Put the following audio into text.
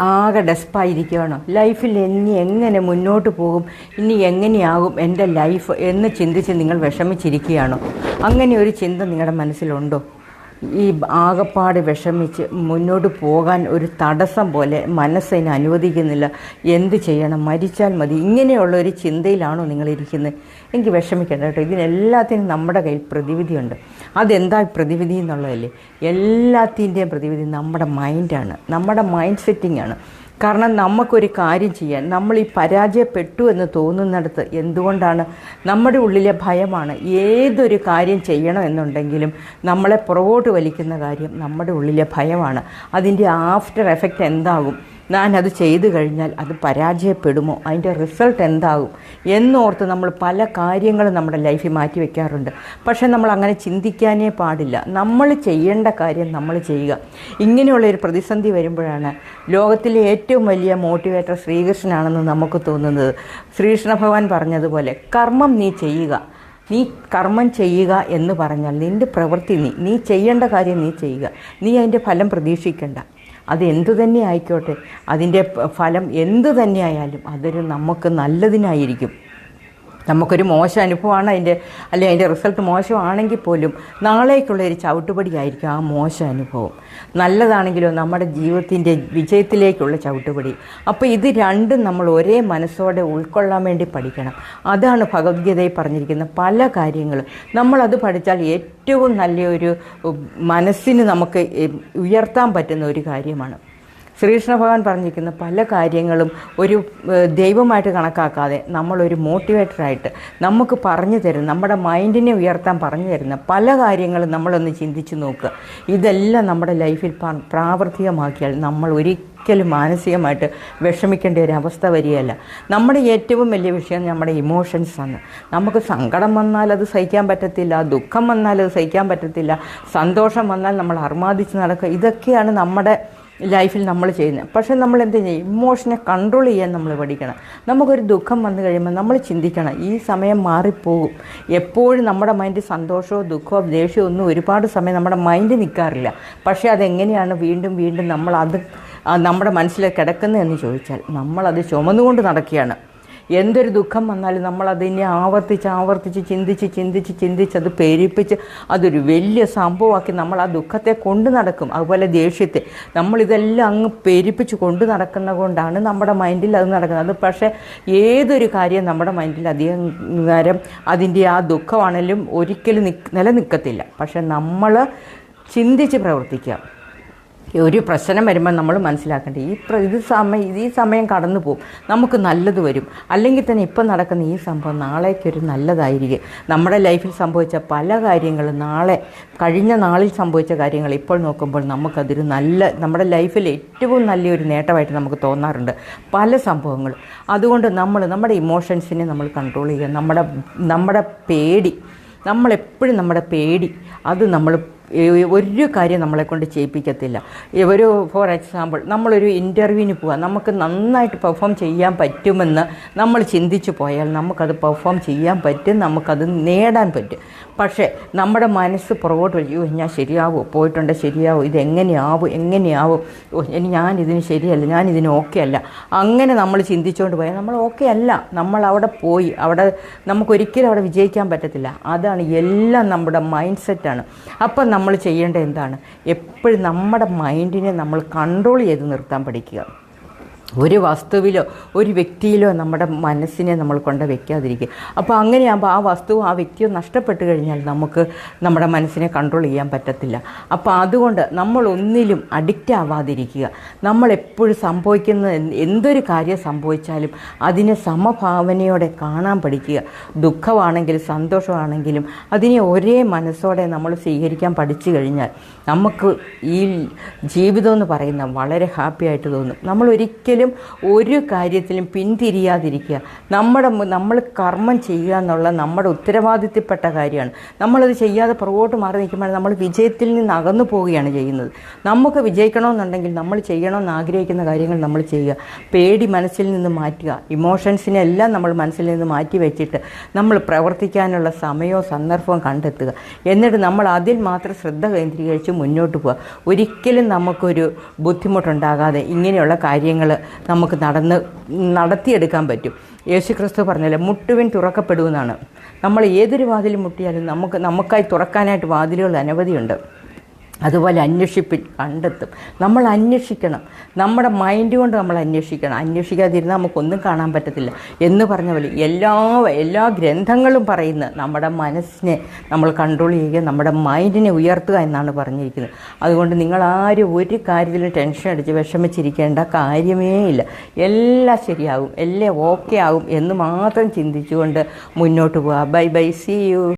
ആകെ ഡെസ്പായിരിക്കുകയാണ് ലൈഫിൽ ഇനി എങ്ങനെ മുന്നോട്ട് പോകും? ഇനി എങ്ങനെയാകും എന്റെ ലൈഫ് എന്ന് ചിന്തിച്ച് നിങ്ങൾ വിഷമിച്ചിരിക്കുകയാണോ? അങ്ങനെ ഒരു ചിന്ത നിങ്ങളുടെ മനസ്സിലുണ്ടോ? ഈ ആകപ്പാട് വിഷമിച്ച് മുന്നോട്ട് പോകാൻ ഒരു തടസ്സം പോലെ മനസ്സിനെ അനുവദിക്കുന്നില്ല. എന്ത് ചെയ്യണം? മരിച്ചാൽ മതി. ഇങ്ങനെയുള്ള ഒരു ചിന്തയിലാണോ നിങ്ങളിരിക്കുന്നത് എനിക്ക് വിഷമിക്കേണ്ട കേട്ടോ. ഇതിനെല്ലാത്തിനും നമ്മുടെ കയ്യിൽ പ്രതിവിധിയുണ്ട്. അതെന്താ പ്രതിവിധി എന്നുള്ളതല്ലേ? എല്ലാത്തിന്റെയും പ്രതിവിധി നമ്മുടെ മൈൻഡാണ് നമ്മുടെ മൈൻഡ് സെറ്റിംഗ് ആണ്. കാരണം നമുക്കൊരു കാര്യം ചെയ്യാൻ നമ്മൾ ഈ പരാജയപ്പെട്ടു എന്ന് തോന്നുന്നിടത്ത് എന്തുകൊണ്ടാണ്? നമ്മുടെ ഉള്ളിലെ ഭയമാണ്. ഏതൊരു കാര്യം ചെയ്യണം എന്നുണ്ടെങ്കിലും നമ്മളെ പുറകോട്ട് വലിക്കുന്ന കാര്യം നമ്മുടെ ഉള്ളിലെ ഭയമാണ്. അതിന്റെ ആഫ്റ്റർ എഫക്റ്റ് എന്താകും? ഞാൻ അത് ചെയ്തു കഴിഞ്ഞാൽ അത് പരാജയപ്പെടുമോ? അതിന്റെ റിസൾട്ട് എന്താകും? എന്നോർത്ത് നമ്മൾ പല കാര്യങ്ങളും നമ്മുടെ ലൈഫിൽ മാറ്റി വയ്ക്കാറുണ്ട് പക്ഷേ നമ്മൾ അങ്ങനെ ചിന്തിക്കാനേ പാടില്ല. നമ്മൾ ചെയ്യേണ്ട കാര്യം നമ്മൾ ചെയ്യുക. ഇങ്ങനെയുള്ള ഒരു പ്രതിസന്ധി വരുമ്പോഴാണ് ലോകത്തിലെ ഏറ്റവും വലിയ മോട്ടിവേറ്റർ ശ്രീകൃഷ്ണനാണെന്ന് നമുക്ക് തോന്നുന്നത്. ശ്രീകൃഷ്ണ ഭഗവാൻ പറഞ്ഞതുപോലെ കർമ്മം നീ ചെയ്യുക. നീ കർമ്മം ചെയ്യുക എന്ന് പറഞ്ഞാൽ നിന്റെ പ്രവൃത്തി നീ നീ ചെയ്യേണ്ട കാര്യം നീ ചെയ്യുക. നീ അതിന്റെ ഫലം പ്രതീക്ഷിക്കേണ്ട. അത് എന്തു തന്നെ ആയിക്കോട്ടെ അതിന്റെ ഫലം എന്തു തന്നെ ആയാലും അതൊരു നമുക്ക് നല്ലതിനായിരിക്കും. നമുക്കൊരു മോശം അനുഭവമാണ് അതിന്റെ അല്ലെങ്കിൽ അതിന്റെ റിസൾട്ട് മോശമാണെങ്കിൽ പോലും നാളേക്കുള്ള ഒരു ചവിട്ടുപടിയായിരിക്കും ആ മോശം അനുഭവം. നല്ലതാണെങ്കിലോ നമ്മുടെ ജീവിതത്തിന്റെ വിജയത്തിലേക്കുള്ള ചവിട്ടുപടി. അപ്പോൾ ഇത് രണ്ടും നമ്മൾ ഒരേ മനസ്സോടെ ഉൾക്കൊള്ളാൻ വേണ്ടി പഠിക്കണം. അതാണ് ഭഗവത്ഗീതയിൽ പറഞ്ഞിരിക്കുന്ന പല കാര്യങ്ങളും. നമ്മളത് പഠിച്ചാൽ ഏറ്റവും നല്ലൊരു മനസ്സിന് നമുക്ക് ഉയർത്താൻ പറ്റുന്ന ഒരു കാര്യമാണ്. ശ്രീകൃഷ്ണ ഭഗവാൻ പറഞ്ഞിരിക്കുന്ന പല കാര്യങ്ങളും ഒരു ദൈവമായിട്ട് കണക്കാക്കാതെ നമ്മളൊരു മോട്ടിവേറ്ററായിട്ട് നമുക്ക് പറഞ്ഞു തരുന്ന നമ്മുടെ മൈൻഡിനെ ഉയർത്താൻ പറഞ്ഞു തരുന്ന പല കാര്യങ്ങളും നമ്മളൊന്ന് ചിന്തിച്ചു നോക്കുക. ഇതെല്ലാം നമ്മുടെ ലൈഫിൽ പ്രാവർത്തികമാക്കിയാൽ നമ്മൾ ഒരിക്കലും മാനസികമായിട്ട് വിഷമിക്കേണ്ട ഒരു അവസ്ഥ വരികയല്ല. നമ്മുടെ ഏറ്റവും വലിയ വിഷയം നമ്മുടെ ഇമോഷൻസ് ആണ്. നമുക്ക് സങ്കടം വന്നാൽ അത് സഹിക്കാൻ പറ്റത്തില്ല ദുഃഖം വന്നാൽ അത് സഹിക്കാൻ പറ്റത്തില്ല സന്തോഷം വന്നാൽ നമ്മൾ അർമാദിച്ച് നടക്കുക. ഇതൊക്കെയാണ് നമ്മുടെ ലൈഫിൽ നമ്മൾ ചെയ്യുന്നത് പക്ഷേ നമ്മൾ എന്ത് ചെയ്യും? ഇമോഷനെ കൺട്രോൾ ചെയ്യാൻ നമ്മൾ പഠിക്കണം. നമുക്കൊരു ദുഃഖം വന്നു കഴിയുമ്പോൾ നമ്മൾ ചിന്തിക്കണം. ഈ സമയം മാറിപ്പോകും. എപ്പോഴും നമ്മുടെ മൈൻഡ് സന്തോഷമോ ദുഃഖമോ ദേഷ്യമോ ഒന്നും ഒരുപാട് സമയം നമ്മുടെ മൈൻഡ് നിൽക്കാറില്ല പക്ഷേ അതെങ്ങനെയാണ് വീണ്ടും വീണ്ടും ആ, നമ്മുടെ മനസ്സിൽ കിടക്കുന്നതെന്ന് ചോദിച്ചാൽ നമ്മളത് ചുമന്നുകൊണ്ട് നടക്കുകയാണ്. എന്തൊരു ദുഃഖം വന്നാലും നമ്മൾ അതിനെ ആവർത്തിച്ച് ആവർത്തിച്ച് ചിന്തിച്ച് ചിന്തിച്ച് ചിന്തിച്ച് അത് പേരിപ്പിച്ച് അതൊരു വലിയ സംഭവമാക്കി നമ്മൾ ആ ദുഃഖത്തെ കൊണ്ടു നടക്കും. അതുപോലെ ദേഷ്യത്തെ. നമ്മളിതെല്ലാം അങ്ങ് പേരിപ്പിച്ച് കൊണ്ടു നടക്കുന്ന കൊണ്ടാണ് നമ്മുടെ മൈൻഡിൽ അത് നടക്കുന്നത്. പക്ഷേ ഏതൊരു കാര്യം നമ്മുടെ മൈൻഡിൽ അധികം നേരം അതിന്റെ ആ ദുഃഖമാണെങ്കിലും ഒരിക്കലും നിലനിൽക്കത്തില്ല. പക്ഷെ നമ്മൾ ചിന്തിച്ച് പ്രവർത്തിക്കുക. ഒരു പ്രശ്നം വരുമ്പോൾ നമ്മൾ മനസ്സിലാക്കേണ്ടത് ഈ ഇത് സമയം ഈ സമയം കടന്നു പോകും. നമുക്ക് നല്ലത് വരും. അല്ലെങ്കിൽ തന്നെ ഇപ്പം നടക്കുന്ന ഈ സംഭവം നാളേക്കൊരു നല്ലതായിരിക്കും. നമ്മുടെ ലൈഫിൽ സംഭവിച്ച പല കാര്യങ്ങളും നാളെ കഴിഞ്ഞ നാളിൽ സംഭവിച്ച കാര്യങ്ങൾ ഇപ്പോൾ നോക്കുമ്പോൾ നമുക്കതൊരു നല്ല നമ്മുടെ ലൈഫിൽ ഏറ്റവും നല്ലൊരു നേട്ടമായിട്ട് നമുക്ക് തോന്നാറുണ്ട്. പല സംഭവങ്ങളും. അതുകൊണ്ട് നമ്മൾ നമ്മുടെ ഇമോഷൻസിനെ നമ്മൾ കൺട്രോൾ ചെയ്യുക. നമ്മുടെ നമ്മുടെ പേടി നമ്മളെപ്പോഴും നമ്മുടെ പേടി അത് നമ്മൾ ഒരു കാര്യം നമ്മളെ കൊണ്ട് ചെയ്യിപ്പിക്കത്തില്ല. ഒരു ഫോർ എക്സാമ്പിൾ നമ്മളൊരു ഇന്റർവ്യൂവിന് പോവാം. നമുക്ക് നന്നായിട്ട് പെർഫോം ചെയ്യാൻ പറ്റുമെന്ന് നമ്മൾ ചിന്തിച്ചു പോയാൽ നമുക്കത് പെർഫോം ചെയ്യാൻ പറ്റും നമുക്കത് നേടാൻ പറ്റും. പക്ഷേ നമ്മുടെ മനസ്സ് പുറകോട്ട് വലിയോ ഞാൻ ശരിയാവും? പോയിട്ടുണ്ട് ശരിയാവും? ഇതെങ്ങനെയാവും എങ്ങനെയാവും? ഇനി ഞാനിതിന് ശരിയല്ല ഞാനിതിന് ഓക്കെ അല്ല. അങ്ങനെ നമ്മൾ ചിന്തിച്ചുകൊണ്ട് പോയാൽ നമ്മൾ ഓക്കെ അല്ല. നമ്മൾ അവിടെ പോയി അവിടെ നമുക്കൊരിക്കലും അവിടെ വിജയിക്കാൻ പറ്റത്തില്ല. അതാണ് എല്ലാം നമ്മുടെ മൈൻഡ് സെറ്റാണ് അപ്പം നമ്മൾ ചെയ്യേണ്ടത് എന്താണ്? എപ്പോഴും നമ്മുടെ മൈൻഡിനെ നമ്മൾ കൺട്രോൾ ചെയ്ത് നിർത്താൻ പഠിക്കുക. ഒരു വസ്തുവിലോ ഒരു വ്യക്തിയിലോ നമ്മുടെ മനസ്സിനെ നമ്മൾ കൊണ്ട് വെക്കാതിരിക്കുക. അപ്പോൾ അങ്ങനെയാകുമ്പോൾ ആ വസ്തുവും ആ വ്യക്തിയോ നഷ്ടപ്പെട്ട് കഴിഞ്ഞാൽ നമുക്ക് നമ്മുടെ മനസ്സിനെ കൺട്രോൾ ചെയ്യാൻ പറ്റത്തില്ല. അപ്പോൾ അതുകൊണ്ട് നമ്മൾ ഒന്നിലും അഡിക്റ്റ് ആവാതിരിക്കുക. നമ്മളെപ്പോഴും സംഭവിക്കുന്ന എന്തൊരു കാര്യം സംഭവിച്ചാലും അതിനെ സമഭാവനയോടെ കാണാൻ പഠിക്കുക. ദുഃഖമാണെങ്കിലും സന്തോഷമാണെങ്കിലും അതിനെ ഒരേ മനസ്സോടെ നമ്മൾ സ്വീകരിക്കാൻ പഠിച്ചു കഴിഞ്ഞാൽ നമുക്ക് ഈ ജീവിതം എന്ന് പറയുന്ന വളരെ ഹാപ്പി ആയിട്ട് തോന്നും. നമ്മൾ ഒരിക്കലും ഒരിക്കലും ഒരു കാര്യത്തിലും പിന്തിരിയാതിരിക്കുക. നമ്മുടെ നമ്മൾ കർമ്മം ചെയ്യുക എന്നുള്ള നമ്മുടെ ഉത്തരവാദിത്തപ്പെട്ട കാര്യമാണ്. നമ്മളത് ചെയ്യാതെ പുറകോട്ട് മാറി നിൽക്കുമ്പോൾ നമ്മൾ വിജയത്തിൽ നിന്ന് അകന്നു പോവുകയാണ് ചെയ്യുന്നത്. നമുക്ക് വിജയിക്കണമെന്നുണ്ടെങ്കിൽ നമ്മൾ ചെയ്യണമെന്ന് ആഗ്രഹിക്കുന്ന കാര്യങ്ങൾ നമ്മൾ ചെയ്യുക. പേടി മനസ്സിൽ നിന്ന് മാറ്റുക. ഇമോഷൻസിനെ എല്ലാം നമ്മൾ മനസ്സിൽ നിന്ന് മാറ്റി വെച്ചിട്ട് നമ്മൾ പ്രവർത്തിക്കാനുള്ള സമയവും സന്ദർഭവും കണ്ടെത്തുക. എന്നിട്ട് നമ്മൾ അതിൽ മാത്രം ശ്രദ്ധ കേന്ദ്രീകരിച്ച് മുന്നോട്ട് പോവുക. ഒരിക്കലും നമുക്കൊരു ബുദ്ധിമുട്ടുണ്ടാകാതെ ഇങ്ങനെയുള്ള കാര്യങ്ങൾ നമുക്ക് നടന്ന് നടത്തിയെടുക്കാൻ പറ്റും. യേശു ക്രിസ്തു പറഞ്ഞല്ലേ മുട്ടുവിൻ തുറക്കപ്പെടുമെന്നാണ്. നമ്മൾ ഏതൊരു വാതിലും മുട്ടിയാലും നമുക്ക് നമുക്കായി തുറക്കാനായിട്ട് വാതിലുകൾ അനവധിയുണ്ട്. അതുപോലെ അന്വേഷിപ്പിൽ കണ്ടെത്തും. നമ്മൾ അന്വേഷിക്കണം. നമ്മുടെ മൈൻഡ് കൊണ്ട് നമ്മൾ അന്വേഷിക്കണം. അന്വേഷിക്കാതിരുന്നാൽ നമുക്കൊന്നും കാണാൻ പറ്റത്തില്ല. എന്ന് പറഞ്ഞ പോലെ എല്ലാ എല്ലാ ഗ്രന്ഥങ്ങളും പറയുന്ന നമ്മുടെ മനസ്സിനെ നമ്മൾ കൺട്രോൾ ചെയ്യുക നമ്മുടെ മൈൻഡിനെ ഉയർത്തുക എന്നാണ് പറഞ്ഞിരിക്കുന്നത്. അതുകൊണ്ട് നിങ്ങൾ ആരും ഒരു കാര്യത്തിലും ടെൻഷൻ അടിച്ച് വിഷമിച്ചിരിക്കേണ്ട കാര്യമേ ഇല്ല. എല്ലാം ശരിയാകും. എല്ലാം ഓക്കെ ആകും എന്ന് മാത്രം ചിന്തിച്ചുകൊണ്ട് മുന്നോട്ട് പോവുക ബൈ ബൈ സി യു